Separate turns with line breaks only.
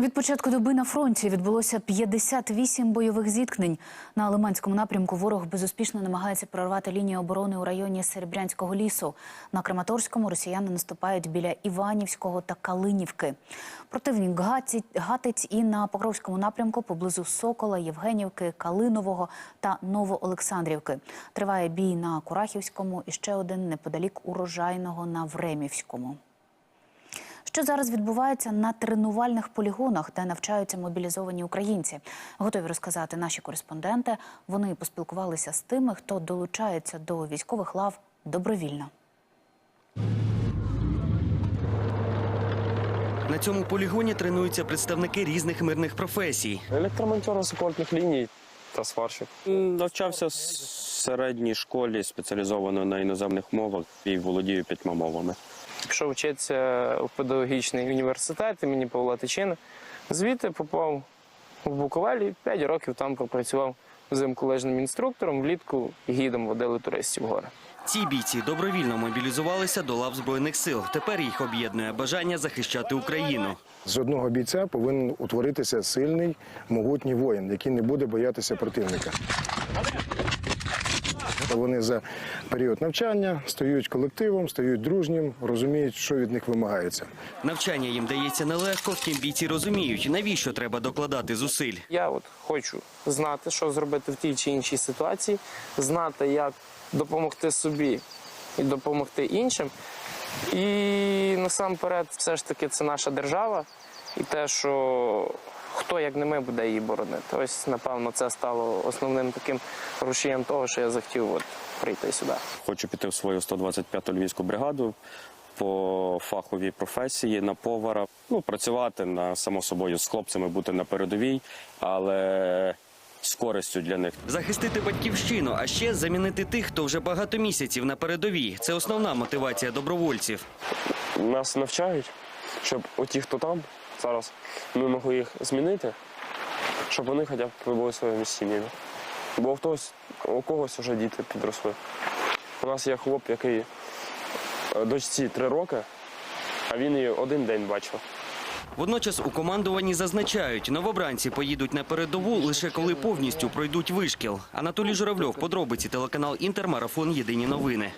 Від початку доби на фронті відбулося 58 бойових зіткнень. На Лиманському напрямку ворог безуспішно намагається прорвати лінію оборони у районі Серебрянського лісу. На Краматорському росіяни наступають біля Іванівського та Калинівки. Противник гатить, і на Покровському напрямку поблизу Сокола, Євгенівки, Калинового та Новоолександрівки. Триває бій на Курахівському і ще один неподалік урожайного на Времівському. Що зараз відбувається на тренувальних полігонах, де навчаються мобілізовані українці? Готові розказати наші кореспонденти. Вони поспілкувалися з тими, хто долучається до військових лав добровільно.
На цьому полігоні тренуються представники різних мирних професій.
Електромонтер високольтних ліній та сварщик.
Навчався в середній школі спеціалізовано на іноземних мовах і володію п'ятьма мовами.
Пішов вчитися у педагогічний університет імені Павла Тичини. Звідти попав в Буковель і 5 років там пропрацював земкулежним інструктором, влітку гідом водили туристів в гори.
Ці бійці добровільно мобілізувалися до лав збройних сил. Тепер їх об'єднує бажання захищати Україну.
З одного бійця повинен утворитися сильний, могутній воїн, який не буде боятися противника. Вони за період навчання стають колективом, стають дружнім, розуміють, що від них вимагається.
Навчання їм дається нелегко, втім бійці розуміють, навіщо треба докладати зусиль.
Я от хочу знати, що зробити в тій чи іншій ситуації, знати, як допомогти собі і допомогти іншим. І насамперед, все ж таки, це наша держава, і те, що хто як не ми буде її боронити. Ось, напевно, це стало основним таким рушієм того, що я захотів от прийти сюди.
Хочу піти в свою 125-ту львівську бригаду по фаховій професії на повара. Ну, працювати на само собою з хлопцями, бути на передовій, але з користю для них.
Захистити батьківщину, а ще замінити тих, хто вже багато місяців на передовій. Це основна мотивація добровольців.
Нас навчають, щоб оті, хто там зараз, ми могли їх змінити, щоб вони хоча б були своїми сім'ями. Бо хтось, у когось вже діти підросли. У нас є хлоп, який е, дочці три роки, а він її один день бачив.
Водночас у командуванні зазначають, новобранці поїдуть на передову лише коли повністю пройдуть вишкіл. Анатолій Журавльов, подробиці телеканал Інтер, марафон Єдині новини.